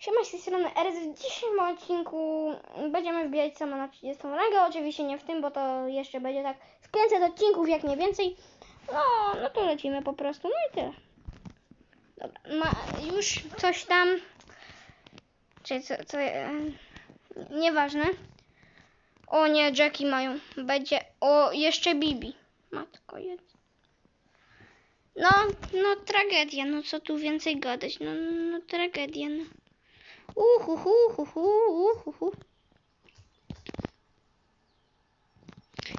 Siema, z tej strony RZ. W dzisiejszym odcinku będziemy wbijać samo na 30 rangę. Oczywiście nie w tym, bo to jeszcze będzie tak z 500 odcinków, jak nie więcej. No, no to lecimy po prostu. No i tyle. Dobra, ma już coś tam. Czy co, co e, nieważne. O nie, Jackie mają. Będzie. O, jeszcze Bibi. Matko jedz. No, no tragedia, no co tu więcej gadać, no, no tragedia, no. Uhuhu, uhuhu, uhuhu.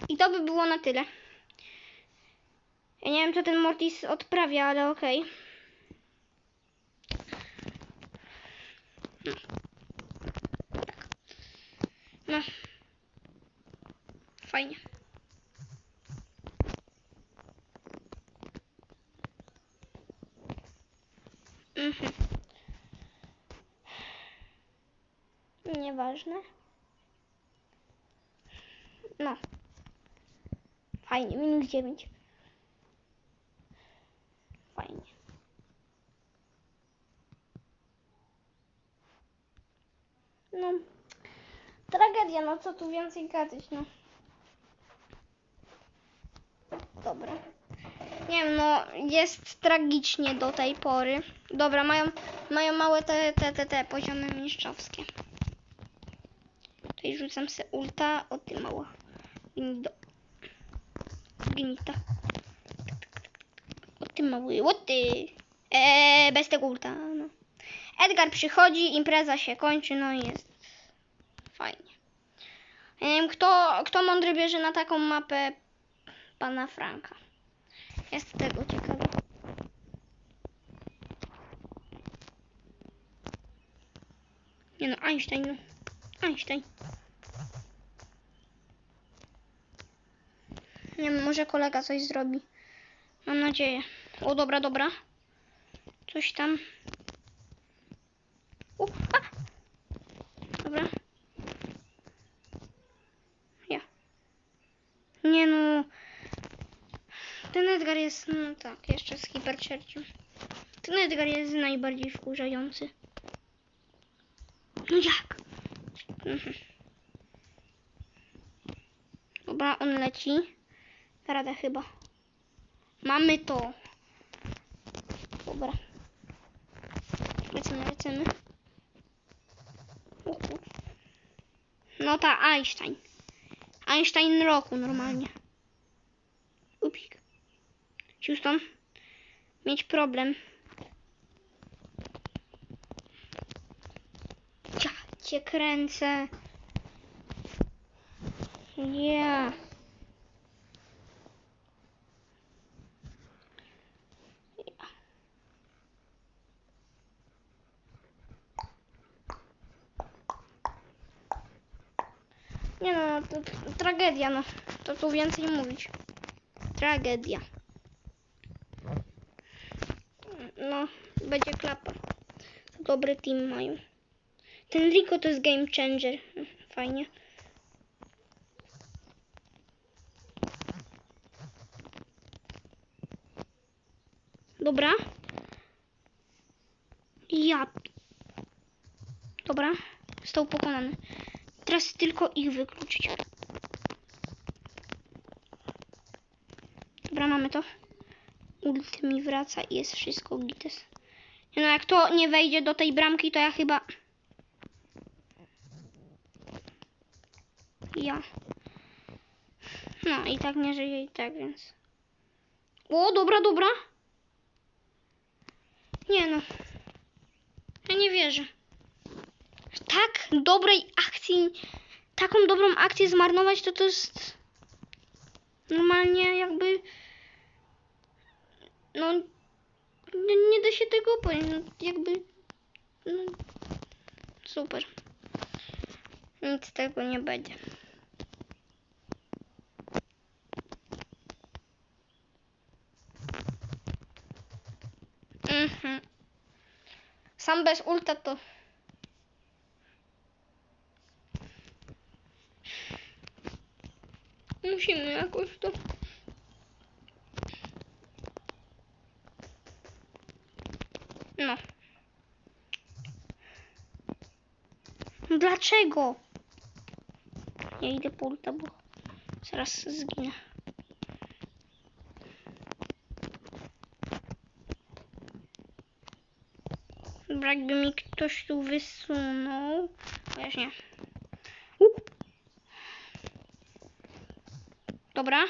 I to by było na tyle. Ja nie wiem, co ten Mortis odprawia, ale okej. No. Tak. No. Fajnie. Mhm. Nieważne. No. Fajnie, minus 9. Fajnie. No. Tragedia, no co tu więcej gadać, no. Dobra. Nie wiem, no jest tragicznie do tej pory. Dobra, mają, mają małe te, te, te, te poziomy mistrzowskie. Tutaj rzucam se ulta, o ty mała. Gnido. Gnita. O ty mały, o ty. Eee, bez tego ulta, no. Edgar przychodzi, impreza się kończy, no i jest fajnie. Kto, kto mądry bierze na taką mapę pana Franka. Jest tego ciekawe. Nie no, Einstein, no. Einstein. Nie wiem, może kolega coś zrobi. Mam nadzieję. O, dobra, dobra. Coś tam. U, a! Dobra. Ja. Nie no. Ten Edgar jest, no tak, jeszcze z hipercierciem. Ten Edgar jest najbardziej wkurzający. No jak? Mhm. Dobra, on leci. Radę chyba. Mamy to. Dobra. Lecimy, lecimy. No ta Einstein. Einstein roku normalnie. Upik. Houston. Mieć problem. Ja cię kręcę. Ja. Nie no, to, to tragedia, no. To tu więcej mówić. Tragedia. No, będzie klapa. Dobry team mają. Ten Rico to jest game changer. Fajnie. Dobra. Ja. Dobra. Został pokonany. Teraz tylko ich wykluczyć. Dobra, mamy to. Ult mi wraca i jest wszystko gites. No jak to nie wejdzie do tej bramki, to ja chyba... Ja. No i tak nie żyje i tak, więc... O, dobra, dobra. Nie no. Ja nie wierzę. Tak dobrej akcji, taką dobrą akcję zmarnować, to to jest normalnie jakby... No, nie, nie da się tego pojąć. No, jakby. No, super. Nic z tego nie będzie. Mhm. Sam bez ulta to. Musimy jakoś to. No. No Dlaczego? Ja idę po ulta, bo zaraz zginę. Dobra, jakby mi ktoś tu wysunął. Chociaż nie. U. Dobra.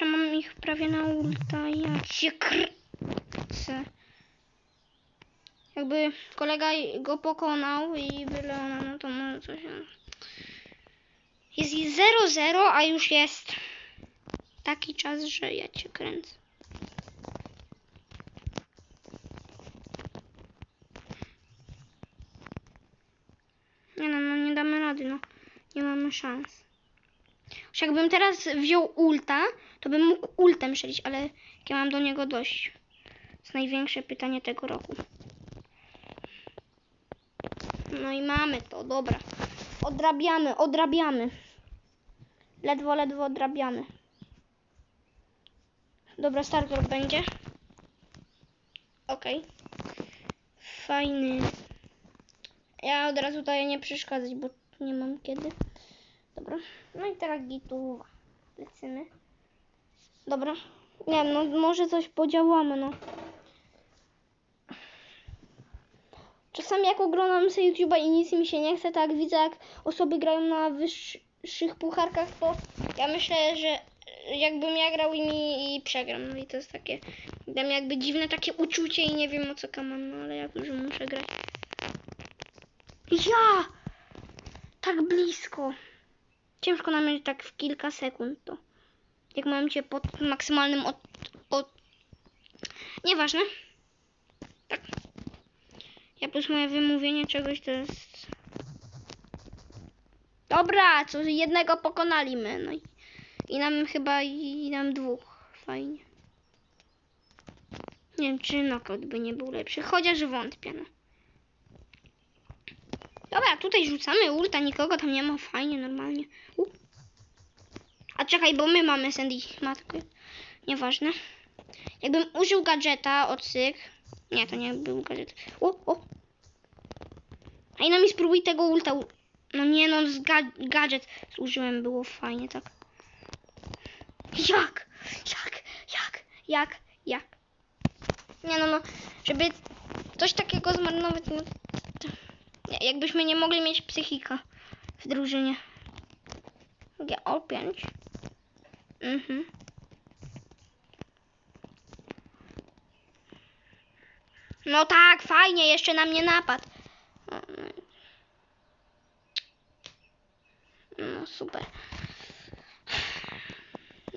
Ja mam ich prawie na ulta. Ja cię kręcę. Jakby kolega go pokonał i byle ona, no to może coś... Jest 0-0, a już jest taki czas, że ja cię kręcę. Nie no, no nie damy rady, no. Nie mamy szans. Już jakbym teraz wziął ulta, to bym mógł ultem strzelić, ale jak ja mam do niego dość? To jest największe pytanie tego roku. No i mamy to, dobra. Odrabiamy, odrabiamy. Ledwo, ledwo odrabiamy. Dobra, starter będzie. Okej. Fajny. Ja od razu tutaj nie przeszkadzać, bo nie mam kiedy. Dobra. No i teraz gitu. Lecimy. Dobra. Nie no, może coś podziałamy, no. Czasami jak oglądam sobie YouTube'a i nic mi się nie chce, tak widzę jak osoby grają na wyższych pucharkach, to ja myślę, że jakbym ja grał i mi i przegram. No i to jest takie, mnie jakby dziwne takie uczucie i nie wiem o co kamam, no ale jak już muszę grać. Ja! Tak blisko. Ciężko nam będzie tak w kilka sekund to. Jak mam cię pod maksymalnym od... od... Nieważne. Tak. Ja plus moje wymówienie czegoś to jest... Dobra, co jednego pokonaliśmy. No i, i nam chyba i nam dwóch. Fajnie. Nie wiem, czy knockout by nie był lepszy. Chociaż wątpię, no. Dobra, tutaj rzucamy ulta, nikogo tam nie ma, fajnie, normalnie. U. A czekaj, bo my mamy Sandy matkę. Nieważne. Jakbym użył gadżeta od syk. Nie, to nie był gadżet. O, o. I no mi spróbuj tego ulta. No nie no, z ga gadżet zużyłem, było fajnie, tak. Jak? Jak? Jak? Jak? Jak? Nie no, no, żeby coś takiego zmarnować, no nie, Jakbyśmy nie mogli mieć psychika w drużynie. GO5. Mhm. No tak, fajnie, jeszcze na mnie napad. No super.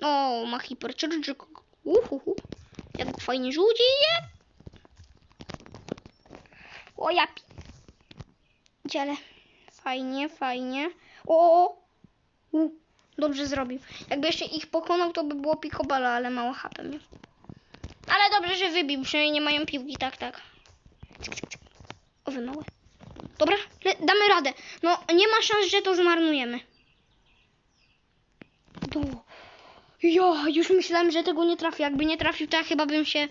O, ma hipercharge. Uhuhu. Jak fajnie rzuci. O, ja pi- Dziele. Fajnie, fajnie. O! U, dobrze zrobił. Jakby jeszcze ich pokonał, to by było pikobala, ale mało HP miał. Dobrze, że wybił, przynajmniej nie mają piłki, tak, tak. O, wy małe. Dobra, damy radę. No, nie ma szans, że to zmarnujemy. Do. Ja, już myślałem, że tego nie trafi. Jakby nie trafił, to ja chyba bym się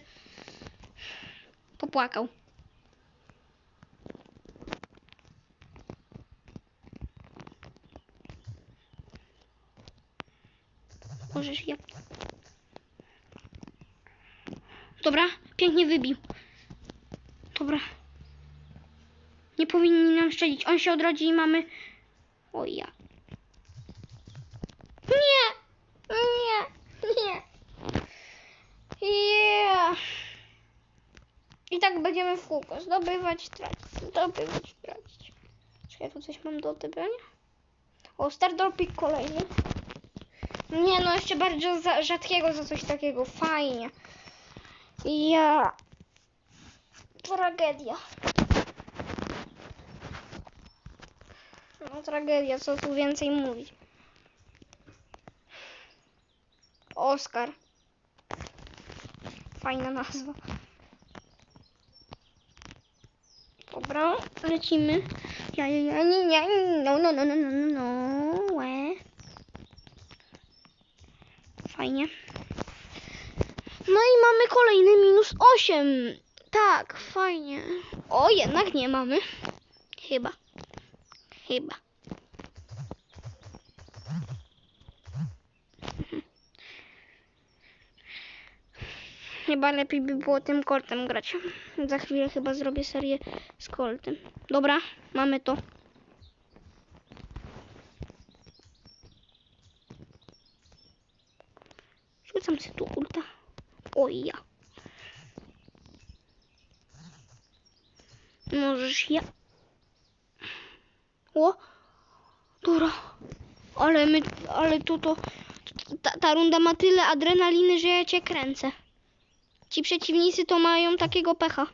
popłakał. Możesz ja. Dobra, pięknie wybił. Dobra. Nie powinni nam szczelić. On się odrodzi i mamy. O ja. Nie! Nie! Nie! Yeah. I tak będziemy w kółko. Zdobywać, tracić. Zdobywać, tracić. Czy ja tu coś mam do odebrania? O, Stardolpik kolejny. Nie no, jeszcze bardzo za, rzadkiego za coś takiego. Fajnie. Ja. Tragedia. No tragedia, co tu więcej mówić. Oskar. Fajna nazwa. Dobra, lecimy. Ja, ja, ja, nie, nie, no, no, no, no, no, no, no. Fajnie. No i mamy kolejny minus 8. Tak, fajnie. O, jednak nie mamy. Chyba. Chyba. Chyba lepiej by było tym Coltem grać. Za chwilę chyba zrobię serię z Coltem. Dobra, mamy to. Rzucam sobie tu ulta. Oj ja. Możesz ja. O! Dobra. Ale my, ale tu to... Ta, ta runda ma tyle adrenaliny, że ja cię kręcę. Ci przeciwnicy to mają takiego pecha.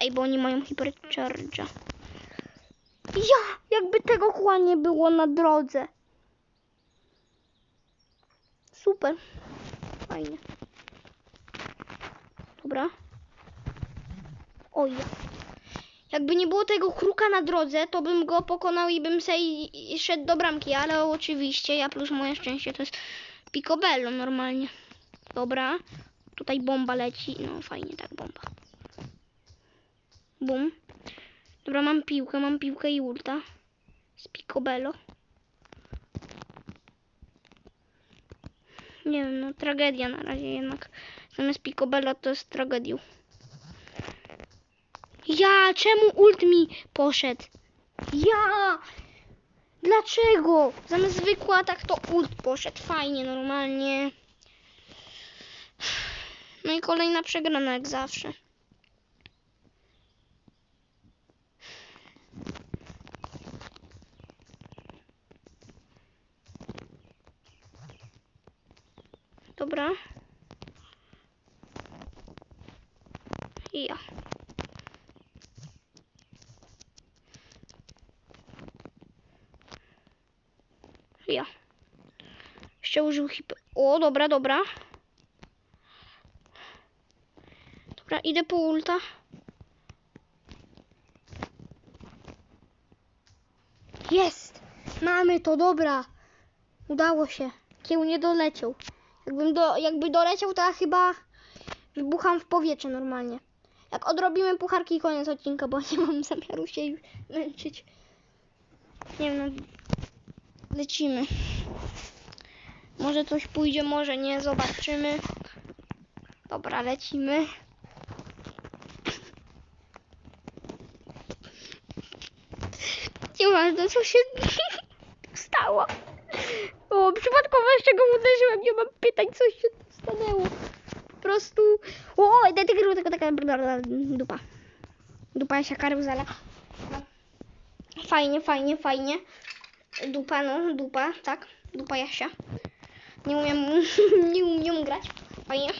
Ej, bo oni mają hypercharge'a. Ja! Jakby tego chła nie było na drodze. Super. Fajnie. Dobra. Oj. Jakby nie było tego kruka na drodze, to bym go pokonał i bym se i, i szedł do bramki, ale oczywiście ja plus moje szczęście to jest picobello normalnie. Dobra. Tutaj bomba leci. No fajnie, tak, bomba. Bum. Dobra, mam piłkę, mam piłkę i ulta. Z picobello. Nie wiem, no tragedia na razie jednak. Zamiast picobello to jest tragedią. Ja, czemu ult mi poszedł? Ja! Dlaczego? Zamiast zwykły atak to ult poszedł. Fajnie, normalnie. No i kolejna przegrana jak zawsze. Dobra. Ja. Ja. Jeszcze użył hip... O, dobra, dobra. Dobra, idę po ulta. Jest! Mamy to, dobra. Udało się. Kieł nie doleciał. Jakbym do, jakby doleciał, to ja chyba wybucham w powietrze normalnie. Jak odrobimy pucharki koniec odcinka, bo nie mam zamiaru się męczyć. Nie wiem, no, lecimy. Może coś pójdzie, może nie, zobaczymy. Dobra, lecimy. Nieważne, co się stało. O, przypadkowo jeszcze go uderzyłem, nie mam pytań, co się stanęło. Po prostu... O, tego, tego, taka dupa. Dupa się karuzela. Fajnie, fajnie, fajnie. Dupa, no, dupa, tak. Dupa Jasia. Nie umiem, nie umiem grać. Fajnie.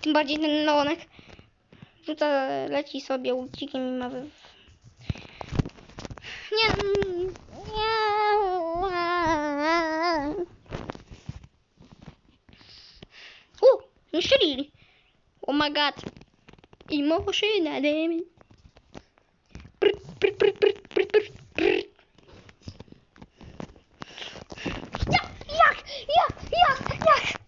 Tym bardziej ten Leonek rzuca, leci sobie ulcikiem i ma nie. Nie strzelili. Oh my god. Emotional damage. Prr, prr. Jak, jak, jak, jak, jak?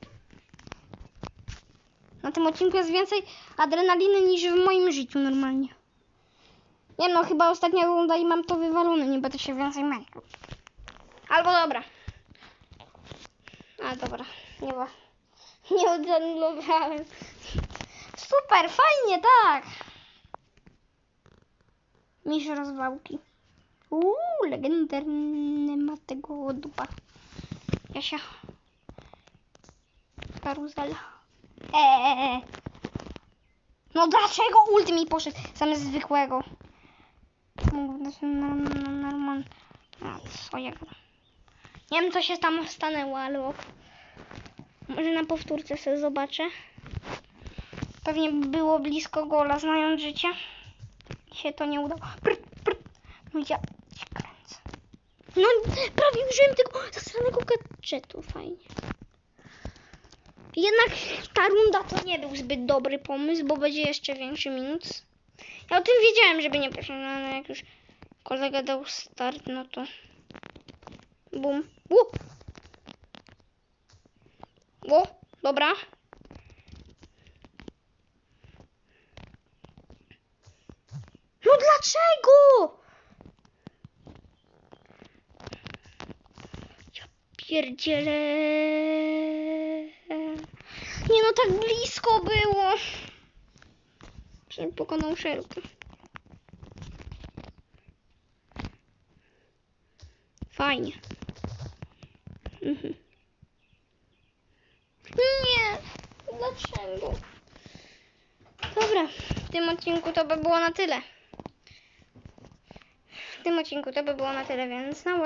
Na tym odcinku jest więcej adrenaliny niż w moim życiu normalnie. Nie no, chyba ostatnia runda i mam to wywalone, nie będę się więcej męczył. Albo dobra. A dobra, nie ma. Nie odzenulowałem. Super, fajnie, tak. Misz rozwałki. Uuu, legendarny ma tego dupa. Jasia. Karuzela. Eee. No dlaczego ult mi poszedł zamiast zwykłego? Normalnie. A, swojego. Nie wiem co się tam stanęło, ale. Może na powtórce sobie zobaczę. Pewnie było blisko gola, znając życie. Się to nie udało. Prr, prr. No ja się kręcę. No prawie użyłem tego zastranego gadżetu. Fajnie. Jednak ta runda to nie był zbyt dobry pomysł, bo będzie jeszcze większy minus. Ja o tym wiedziałem, żeby nie poszło, no ale jak już kolega dał start, no to bum. U! O, dobra. No dlaczego? Ja pierdzielę. Nie no, tak blisko było. Przecież pokonał szelkę. Fajnie. Mhm. Dobra, w tym odcinku to by było na tyle. W tym odcinku to by było na tyle, więc no,